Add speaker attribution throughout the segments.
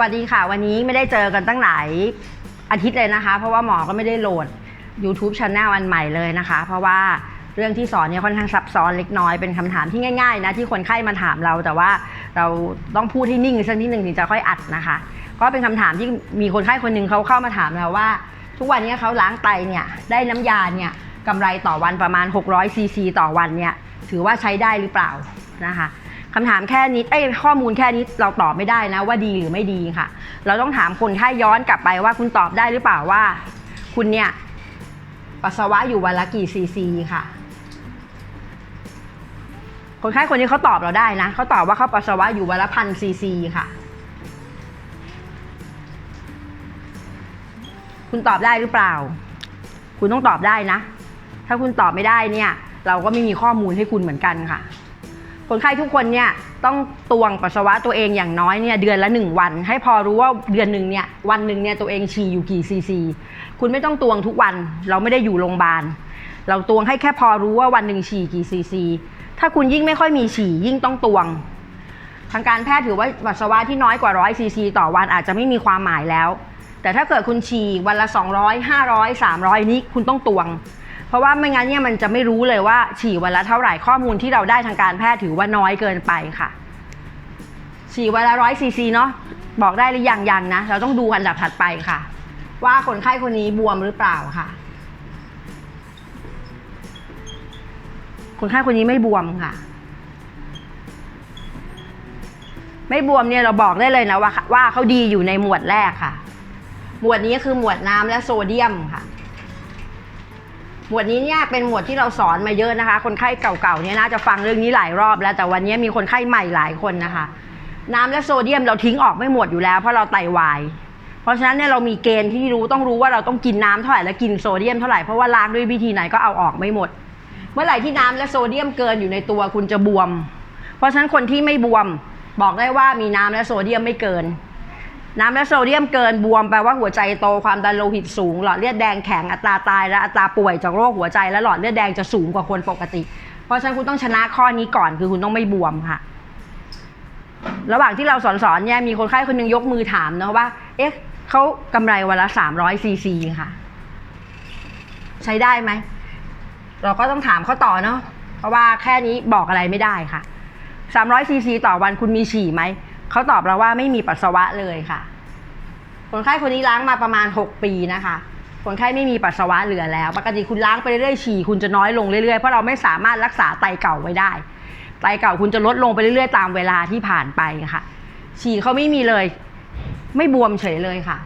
Speaker 1: วัสดีค่ะ วันนี้ไม่ได้เจอกันตั้งหลายอาทิตย์เลยนะคะ เพราะว่าหมอก็ไม่ได้โหลด YouTube Channel อันใหม่เลยนะคะ เพราะว่าเรื่องที่สอนเนี่ยค่อนข้างซับซ้อนเล็กน้อยเป็นคำถามที่ง่าย ๆ นะที่คนไข้มาถามเรา แต่ว่าเราต้องพูดให้นิ่งสักนิดหนึ่งถึงจะค่อยอัดนะคะ ก็เป็นคำถามที่มีคนไข้คนหนึ่งเขาเข้ามาถามเราว่า ทุกวันนี้เขาล้างไตเนี่ยได้น้ำยาเนี่ยกำไรต่อวันประมาณ 600ซีซีต่อวันเนี่ยถือว่าใช้ได้หรือเปล่านะคะ คำถามแค่นี้เอ้ยข้อมูลแค่นี้เราตอบไม่ได้นะว่าดีหรือไม่ดีค่ะ เราต้องถามคนไข้ย้อนกลับไปว่าคุณตอบได้หรือเปล่าว่า คุณเนี่ยปัสสาวะอยู่วันละกี่ซีซีค่ะ คนไข้คนนี้เขาตอบเราได้นะเขาตอบว่าเขาปัสสาวะอยู่วันละพันซีซีค่ะ คุณตอบได้หรือเปล่า คุณต้องตอบได้นะ ถ้าคุณตอบไม่ได้เนี่ย เราก็ไม่มีข้อมูลให้คุณเหมือนกันค่ะ คนไข้ทุกคนเนี่ยต้องตวงปัสสาวะตัวเองอย่างน้อยเนี่ยเดือนละหนึ่งวัน ให้พอรู้ว่าเดือนหนึ่งเนี่ยวันหนึ่งเนี่ยตัวเองฉี่อยู่กี่ซีซีคุณไม่ต้องตวงทุกวัน เราไม่ได้อยู่โรงพยาบาลเราตวงให้แค่พอรู้ว่าวันหนึ่งฉี่กี่ซีซีถ้าคุณยิ่งไม่ค่อยมีฉี่ยิ่งต้องตวง ทางการแพทย์ถือว่าปัสสาวะที่น้อยกว่าร้อยซีซีต่อวันอาจจะไม่มีความหมายแล้ว แต่ถ้าเกิดคุณฉี่วันละ 200 500 300 นี้คุณต้องตวง เพราะว่าไม่งั้นเนี่ยมันจะไม่รู้เลยว่าฉี่วันละเท่าไหร่ข้อมูลที่เราได้ทางการแพทย์ถือว่าน้อยเกินไปค่ะ ฉี่วันละร้อยซีซีเนาะบอกได้หรือยังยังนะ เราต้องดูอันดับถัดไปค่ะ ว่าคนไข้คนนี้บวมหรือเปล่าค่ะ คนไข้คนนี้ไม่บวมค่ะ ไม่บวมเนี่ยเราบอกได้เลยนะว่าว่าเขาดีอยู่ในหมวดแรกค่ะ หมวดนี้คือหมวดน้ำและโซเดียมค่ะ หมวดนี้เนี่ยเป็นหมวดที่เราสอนมาเยอะนะคะ คนไข้เก่าๆเนี่ยน่าจะฟังเรื่องนี้หลายรอบแล้วแต่วันนี้มีคนไข้ใหม่หลายคนนะคะ น้ำและโซเดียมเราทิ้งออกไม่หมดอยู่แล้ว เพราะเราไตวาย เพราะฉะนั้นเนี่ยเรามีเกณฑ์ที่รู้ต้องรู้ว่าเราต้องกินน้ำเท่าไหร่และกินโซเดียมเท่าไหร่เพราะว่าล้างด้วยวิธีไหนก็เอาออกไม่หมด เมื่อไหร่ที่น้ำและโซเดียมเกินอยู่ในตัวคุณจะบวม เพราะฉะนั้นคนที่ไม่บวม บอกได้ว่ามีน้ำและโซเดียมไม่เกิน น้ำและโซเดียมเกินบวมแปลว่าหัวใจโตความดันโลหิตสูง หลอดเลือดแดงแข็งอัตราตายและอัตราป่วยจากโรคหัวใจและหลอดเลือดแดงจะสูงกว่าคนปกติ เพราะฉะนั้นคุณต้องชนะข้อนี้ก่อนคือคุณต้องไม่บวมค่ะ ระหว่างที่เราสอนสอนๆเนี่ยมีคนไข้คนนึงยกมือถามนะว่า เอ๊ะเขากำไรวันละสามร้อยซีซีค่ะ ใช้ได้ไหมเราก็ต้องถามเขาต่อเนาะเพราะว่าแค่นี้บอกอะไรไม่ได้ค่ะ300ซีซีต่อวันคุณมีฉี่ไหม เขาตอบเราว่าไม่มีปัสสาวะเลยค่ะ คนไข้คนนี้ล้างมาประมาณ 6 ปีนะคะ คนไข้ไม่มีปัสสาวะเหลือแล้ว ปกติคุณล้างไปเรื่อยๆฉี่คุณจะน้อยลงเรื่อยๆ เพราะเราไม่สามารถรักษาไตเก่าไว้ได้ ไตเก่าคุณจะลดลงไปเรื่อยๆ ตามเวลาที่ผ่านไปค่ะ ฉี่เขาไม่มีเลย ไม่บวมเฉยเลยค่ะ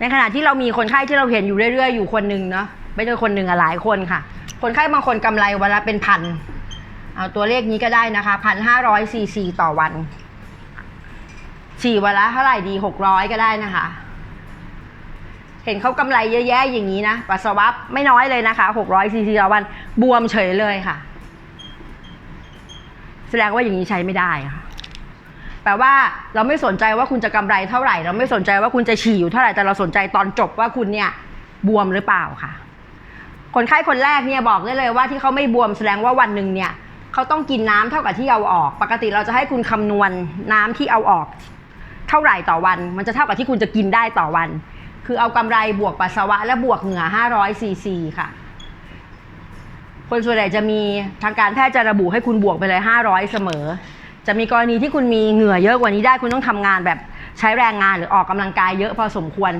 Speaker 1: ในขณะที่เรามีคนไข้ที่เราเห็นอยู่เรื่อยๆ อยู่คนหนึ่งเนาะไม่ใช่คนหนึ่งอะหลายคนค่ะ คนไข้บางคนกำไรวันละเป็นพัน เอาตัวเลขนี้ก็ได้นะคะพันห้าร้อยซีซีต่อวัน ฉี่วันละเท่าไหร่ดีหกร้อยก็ได้นะคะ เห็นเขากำไรเยอะแยะอย่างนี้นะปัสสาวะไม่น้อยเลยนะคะหกร้อยซีซีต่อวัน บวมเฉยเลยค่ะ แสดงว่าอย่างนี้ใช้ไม่ได้ค่ะแปลว่าเราไม่สนใจว่าคุณจะกำไรเท่าไหร่ เราไม่สนใจว่าคุณจะฉี่อยู่เท่าไหร่แต่เราสนใจตอนจบว่าคุณเนี่ยบวมหรือเปล่าค่ะ คนไข้คนแรกเนี่ยบอกได้เลยว่าที่เขาไม่บวมแสดงว่าวันหนึ่งเนี่ย เขาต้องกินน้ำเท่ากับที่เอาออก ปกติเราจะให้คุณคำนวณน้ำที่เอาออก เท่าไหร่ต่อวัน มันจะเท่ากับที่คุณจะกินได้ต่อวัน คือเอากำไรบวกปัสสาวะและบวกเหงื่อ500ซีซีค่ะ คนส่วนใหญ่จะมีทางการแพทย์จะระบุให้คุณบวกไปเลย 500 เสมอ จะมีกรณีที่คุณมีเหงื่อเยอะกว่านี้ได้คุณต้องทำงานแบบใช้แรงงานหรือออกกำลังกายเยอะพอสมควร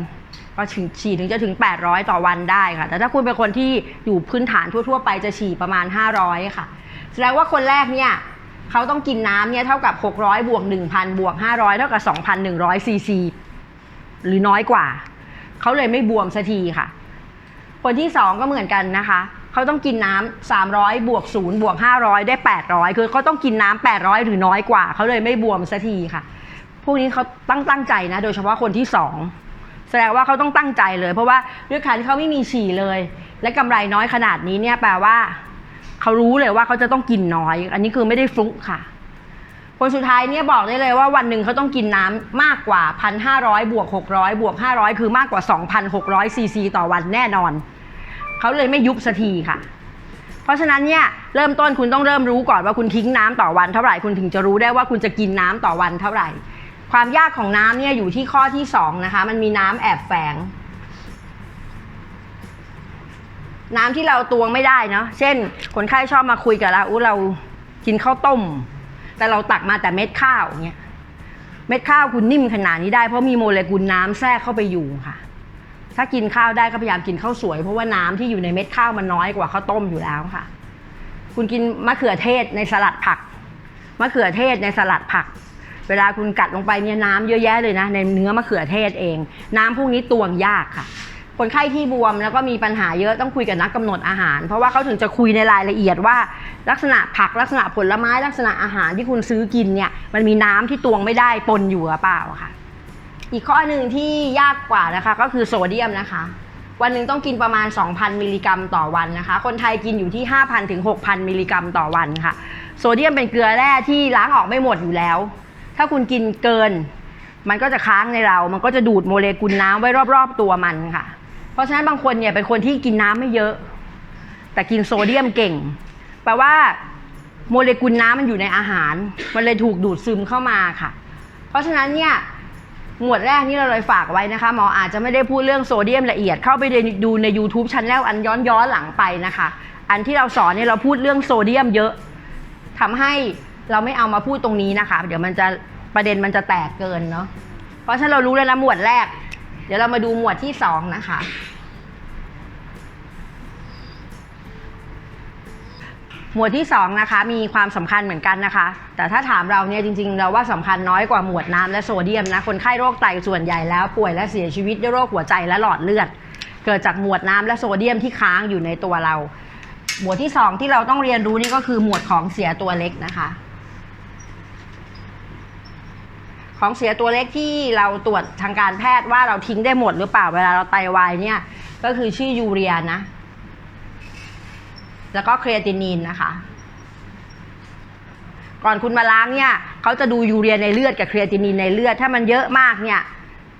Speaker 1: ก็ถึงฉี่ถึงจะถึง 800 ต่อวันได้ค่ะ แต่ถ้าคุณเป็นคนที่อยู่พื้นฐานทั่ว ๆ ไปจะฉี่ประมาณ 500 ค่ะ แสดงว่าคนแรกเนี่ยเขาต้องกินน้ำเนี่ยเท่ากับ 600 บวก 1,000 บวก 500 เท่ากับ 2,100ซีซีหรือน้อยกว่า เขาเลยไม่บวมสักทีค่ะ คนที่สองก็เหมือนกันนะคะ เขาต้องกินน้ำ300 บวก 0 บวก 500 ได้ 800 คือเขาต้องกินน้ำ800 หรือน้อยกว่า เขาเลยไม่บวมสักทีค่ะ พวกนี้เขาตั้งตั้งใจนะ โดยเฉพาะคนที่สองแสดงว่าเขาต้องตั้งใจเลย เพราะว่าด้วยการที่เขาไม่มีฉี่เลย และกำไรน้อยขนาดนี้เนี่ยแปลว่า เขารู้เลยว่าเขาจะต้องกินน้อย อันนี้คือไม่ได้ฟลุกค่ะ คนสุดท้ายเนี่ยบอกได้เลยว่าวันหนึ่งเขาต้องกินน้ำมากกว่า 1,500 บวก 600 บวก 500 คือมากกว่า 2,600ซีซีต่อวันแน่นอน เขาเลยไม่ยุบสักทีค่ะ เพราะฉะนั้นเนี่ยเริ่มต้นคุณต้องเริ่มรู้ก่อนว่าคุณทิ้งน้ำต่อวันเท่าไหร่คุณถึงจะรู้ได้ว่าคุณจะกินน้ำต่อวันเท่าไหร่ ความยากของน้ำเนี่ยอยู่ที่ข้อที่สองนะคะมันมีน้ำแอบแฝง น้ำที่เราตวงไม่ได้เนาะเช่น คนไข้ชอบมาคุยกับเราอู้เรากินข้าวต้ม แต่เราตักมาแต่เม็ดข้าวเนี่ยเม็ดข้าวคุณนิ่มขนาดนี้ได้เพราะมีโมเลกุลน้ำแทรกเข้าไปอยู่ค่ะ ถ้ากินข้าวได้ก็พยายามกินข้าวสวย เพราะว่าน้ำที่อยู่ในเม็ดข้าวมันน้อยกว่าข้าวต้มอยู่แล้วค่ะ คุณกินมะเขือเทศในสลัดผักมะเขือเทศในสลัดผัก เวลาคุณกัดลงไปเนี่ยน้ำเยอะแยะเลยนะ ในเนื้อมะเขือเทศเอง น้ำพวกนี้ตวงยากค่ะ คนไข้ที่บวมแล้วก็มีปัญหาเยอะต้องคุยกับนักกำหนดอาหาร เพราะว่าเขาถึงจะคุยในรายละเอียดว่า ลักษณะผักลักษณะผลไม้ลักษณะอาหารที่คุณซื้อกินเนี่ยมันมีน้ำที่ตวงไม่ได้ปนอยู่หรือเปล่าค่ะ อีกข้อหนึ่งที่ยากกว่านะคะก็คือโซเดียมนะคะวันหนึ่งต้องกินประมาณ 2,000 มิลลิกรัมต่อวันนะคะ คนไทยกินอยู่ที่ 5,000 ถึง 6,000 มิลลิกรัมต่อวันค่ะ โซเดียมเป็นเกลือแร่ที่ล้างออกไม่หมดอยู่แล้ว ถ้าคุณกินเกิน มันก็จะค้างในเรา มันก็จะดูดโมเลกุลน้ำไว้รอบ ๆ ตัวมันค่ะ เพราะฉะนั้นบางคนเนี่ยเป็นคนที่กินน้ำไม่เยอะ แต่กินโซเดียมเก่ง แปลว่าโมเลกุลน้ำมันอยู่ในอาหาร มันเลยถูกดูดซึมเข้ามาค่ะ เพราะฉะนั้นเนี่ยหมวดแรกนี่เราเลยฝากไว้นะคะหมออาจจะไม่ได้พูดเรื่องโซเดียมละเอียดเข้าไปดูใน YouTube ชันแนลอันย้อนย้อนหลังไปนะคะ อันที่เราสอนเนี่ยเราพูดเรื่องโซเดียมเยอะทำให้เราไม่เอามาพูดตรงนี้นะคะ เดี๋ยวมันจะประเด็นมันจะแตกเกินเนาะเพราะฉะนั้นเรารู้แล้วนะหมวดแรก เดี๋ยวเรามาดูหมวดที่สองนะคะ หมวดที่สองนะคะ มีความสำคัญเหมือนกันนะคะ แต่ถ้าถามเราเนี่ยจริงๆ เราว่าสำคัญน้อยกว่าหมวดน้ำและโซเดียมนะ คนไข้โรคไตส่วนใหญ่แล้วป่วยและเสียชีวิตด้วยโรคหัวใจและหลอดเลือด เกิดจากหมวดน้ำและโซเดียมที่ค้างอยู่ในตัวเรา หมวดที่สองที่เราต้องเรียนรู้นี่ก็คือหมวดของเสียตัวเล็กนะคะ ของเสียตัวเล็กที่เราตรวจทางการแพทย์ว่าเราทิ้งได้หมดหรือเปล่าเวลาเราไตวายเนี่ย ก็คือชื่อยูเรียนะ แล้วก็เครียตินินนะคะ ก่อนคุณมาล้างเนี่ยเขาจะดูยูเรียในเลือดกับเครียตินินในเลือด ถ้ามันเยอะมากเนี่ย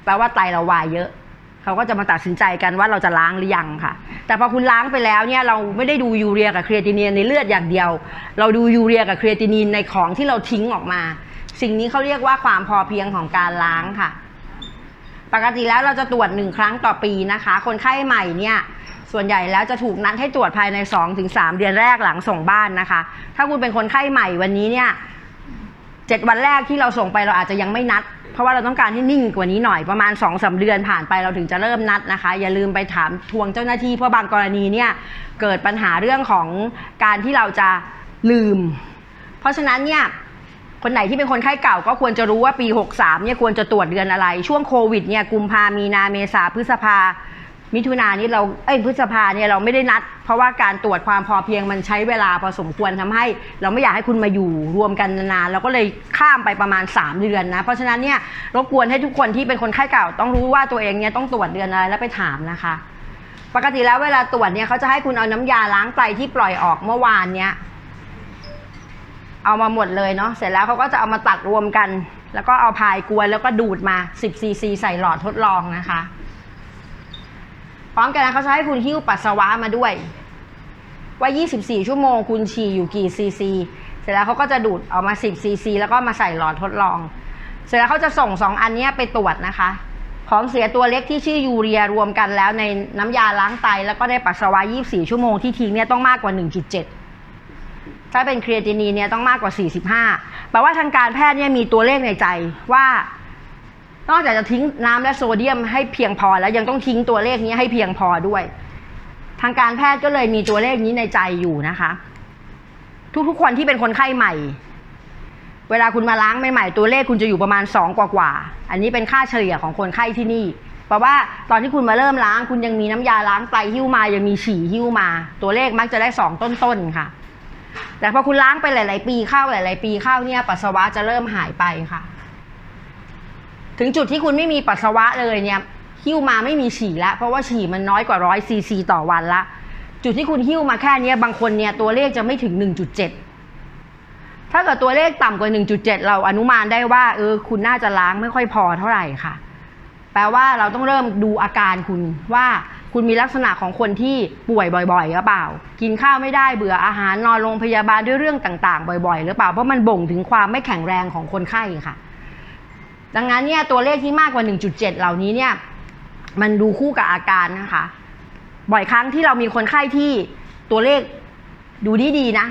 Speaker 1: แปลว่าไตเราวายเยอะ เขาก็จะมาตัดสินใจกันว่าเราจะล้างหรือยังค่ะ แต่พอคุณล้างไปแล้วเนี่ยเราไม่ได้ดูยูเรียกับเครียตินินในเลือดอย่างเดียว เราดูยูเรียกับเครียตินินในของที่เราทิ้งออกมา สิ่งนี้เขาเรียกว่าความพอเพียงของการล้างค่ะ ปกติแล้วเราจะตรวจหนึ่งครั้งต่อปีนะคะ คนไข้ใหม่เนี่ยส่วนใหญ่แล้วจะถูกนัดให้ตรวจภายใน 2-3 เดือนแรกหลังส่งบ้านนะคะ ถ้าคุณเป็นคนไข้ใหม่วันนี้เนี่ยเจ็ดวันแรกที่เราส่งไปเราอาจจะยังไม่นัด เพราะว่าเราต้องการให้นิ่งกว่านี้หน่อยประมาณ2อสเดือนผ่านไปเราถึงจะเริ่มนัดนะคะ อย่าลืมไปถามทวงเจ้าหน้าที่เพราะบางกรณีเนี่ยเกิดปัญหาเรื่องของการที่เราจะลืม เพราะฉะนั้นเนี่ยคนไหนที่เป็นคนไข้เก่าก็ควรจะรู้ว่าปี 63เนี่ยควรจะตรวจเดือนอะไร ช่วงโควิดเนี่ยกุมภามีนาเมษาพฤษภา มิถุนานี่เราเอ้ยพฤษภาเนี่ยเราไม่ได้นัด เพราะว่าการตรวจความพอเพียงมันใช้เวลาพอสมควรทำให้ เราไม่อยากให้คุณมาอยู่รวมกันนานๆเราก็เลยข้ามไปประมาณ 3 เดือนนะ เพราะฉะนั้นเนี่ยรบกวนให้ทุกคนที่เป็นคนไข้เก่า ต้องรู้ว่าตัวเองเนี่ยต้องตรวจเดือนอะไรแล้วไปถามนะคะ ปกติแล้วเวลาตรวจเนี่ยเขาจะให้คุณเอาน้ำยาล้างไตที่ปล่อยออกเมื่อวานเนี่ยเอามาหมดเลยเนาะเสร็จแล้วเขาก็จะเอามาตัดรวมกัน แล้วก็เอาพายกวนแล้วก็ดูดมา10ซีซีใส่หลอดทดลองนะคะ พร้อมกันนั้นเขาจะให้คุณหิ้วปัสสาวะมาด้วย ว่า 24 ชั่วโมงคุณฉี่อยู่กี่ซีซี เสร็จแล้วเขาก็จะดูดเอามา 10 ซีซี แล้วก็มาใส่หลอดทดลอง เสร็จแล้วเขาจะส่ง 2 อันนี้ไปตรวจนะคะ ของเสียตัวเล็กที่ชื่อยูเรียรวมกันแล้วในน้ำยาล้างไต แล้วก็ในปัสสาวะ 24 ชั่วโมงที่ทิ้งเนี่ยต้องมากกว่า 1.7ถ้าเป็นครีเอตินีเนี่ยต้องมากกว่า 45แปลว่าทางการแพทย์เนี่ยมีตัวเลขในใจว่า นอกจากจะทิ้งน้ำและโซเดียมให้เพียงพอแล้วยังต้องทิ้งตัวเลขนี้ให้เพียงพอด้วย ทางการแพทย์ก็เลยมีตัวเลขนี้ในใจอยู่นะคะ ทุกๆคนที่เป็นคนไข้ใหม่ เวลาคุณมาล้างใหม่ๆตัวเลขคุณจะอยู่ประมาณ2กว่าๆอันนี้เป็นค่าเฉลี่ยของคนไข้ที่นี่แปลว่าตอนที่คุณมาเริ่มล้างคุณยังมีน้ำยาล้างไตหิ้วมายังมีฉี่หิ้วมา ตัวเลขมักจะได้สองต้นๆค่ะ แต่พอคุณล้างไปหลาย ๆ ปีเข้าหลาย ๆ ปีเข้าเนี่ยปัสสาวะจะเริ่มหายไปค่ะ ถึงจุดที่คุณไม่มีปัสสาวะเลยเนี่ยหิ้วมาไม่มีฉี่ละเพราะว่าฉี่มันน้อยกว่าร้อยซีซีต่อวันละ จุดที่คุณหิ้วมาแค่เนี้ยบางคนเนี่ยตัวเลขจะไม่ถึง 1.7 ถ้าเกิดตัวเลขต่ำกว่า 1.7 เราอนุมานได้ว่าเออคุณน่าจะล้างไม่ค่อยพอเท่าไหร่ค่ะ แปลว่าเราต้องเริ่มดูอาการคุณว่าคุณมีลักษณะของคนที่ป่วยบ่อยๆหรือเปล่า กินข้าวไม่ได้เบื่ออาหารนอนโรงพยาบาลด้วยเรื่องต่าง ๆ บ่อย ๆ หรือเปล่าเพราะมันบ่งถึงความไม่แข็งแรงของคนไข้ค่ะ ดังนั้นเนี่ยตัวเลขที่มากกว่า 1.7 เหล่านี้เนี่ยมันดูคู่กับอาการนะคะ บ่อยครั้งที่เรามีคนไข้ที่ตัวเลขดูดีๆนะ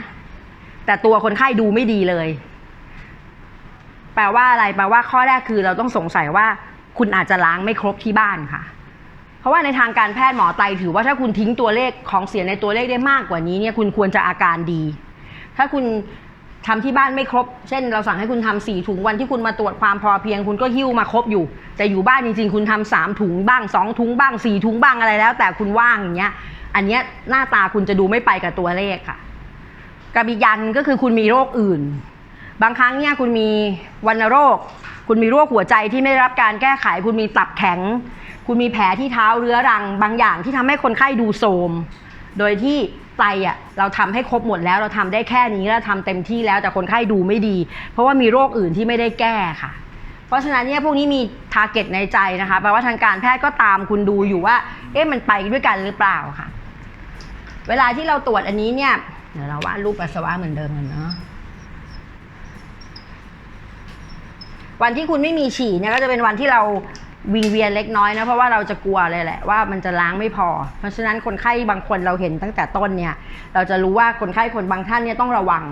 Speaker 1: แต่ตัวคนไข้ดูไม่ดีเลยแปลว่าอะไร แปลว่าข้อแรกคือเราต้องสงสัยว่าคุณอาจจะล้างไม่ครบที่บ้านค่ะ เพราะว่าในทางการแพทย์หมอไตถือว่าถ้าคุณทิ้งตัวเลขของเสียในตัวเลขได้มากกว่านี้เนี่ยคุณควรจะอาการดี ถ้าคุณ ทำที่บ้านไม่ครบ เช่น เราสั่งให้คุณทำสี่ถุงวันที่คุณมาตรวจความพอเพียง คุณก็หิ้วมาครบอยู่ แต่อยู่บ้านจริงๆ คุณทำสามถุงบ้างสองถุงบ้างสี่ถุงบ้างอะไรแล้ว แต่คุณว่างอย่างเงี้ย อันเนี้ยหน้าตาคุณจะดูไม่ไปกับตัวเลขค่ะกับอีกอย่างหนึ่งก็คือคุณมีโรคอื่น บางครั้งเนี่ยคุณมีวัณโรค คุณมีโรคหัวใจที่ไม่ได้รับการแก้ไข คุณมีตับแข็ง คุณมีแผลที่เท้าเรื้อรัง บางอย่างที่ทำให้คนไข้ดูโทรม โดยที่ไตอะเราทำให้ครบหมดแล้วเราทำได้แค่นี้แล้วทำเต็มที่แล้วแต่คนไข้ดูไม่ดี เพราะว่ามีโรคอื่นที่ไม่ได้แก้ค่ะ เพราะฉะนั้นเนี่ยพวกนี้มีทาร์เก็ตในใจนะคะแปลว่าทางการแพทย์ก็ตามคุณดูอยู่ว่า เอ๊ะมันไปด้วยกันหรือเปล่าค่ะ เวลาที่เราตรวจอันนี้เนี่ยเดี๋ยวเราวาดรูปปัสสาวะเหมือนเดิมกันเนาะวันที่คุณไม่มีฉี่เนี่ยก็จะเป็นวันที่เรา วิงเวียนเล็กน้อยนะเพราะว่าเราจะกลัวเลยแหละว่ามันจะล้างไม่พอ เพราะฉะนั้นคนไข้บางคนเราเห็นตั้งแต่ต้นเนี่ยเราจะรู้ว่าคนไข้คนบางท่านเนี่ยต้องระวัง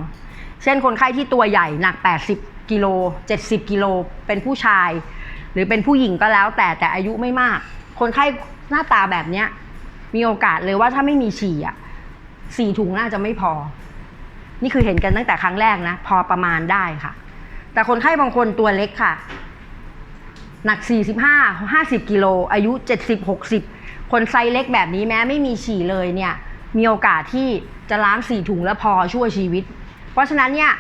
Speaker 1: เช่นคนไข้ที่ตัวใหญ่หนัก 80 กิโล 70 กิโลเป็นผู้ชาย หรือเป็นผู้หญิงก็แล้วแต่แต่อายุไม่มาก คนไข้หน้าตาแบบเนี้ยมีโอกาสเลยว่าถ้าไม่มีฉี่อะสี่ถุงน่าจะไม่พอ นี่คือเห็นกันตั้งแต่ครั้งแรกนะ พอประมาณได้ค่ะ แต่คนไข้บางคนตัวเล็กค่ะ หนัก 45 50 กิโล อายุ 70 60 คนไซส์เล็กแบบนี้แม้ไม่มีฉี่เลยเนี่ย มีโอกาสที่จะล้าง4ถุงแล้วพอช่วยชีวิต เพราะฉะนั้นเนี่ย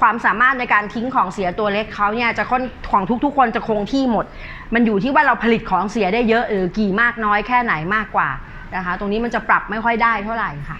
Speaker 1: ความสามารถในการทิ้งของเสียตัวเล็กเขาเนี่ยจะค่อนของทุกๆ คนจะคงที่หมด มันอยู่ที่ว่าเราผลิตของเสียได้เยอะหรือกี่มากน้อยแค่ไหนมากกว่านะคะ ตรงนี้มันจะปรับไม่ค่อยได้เท่าไหร่ค่ะ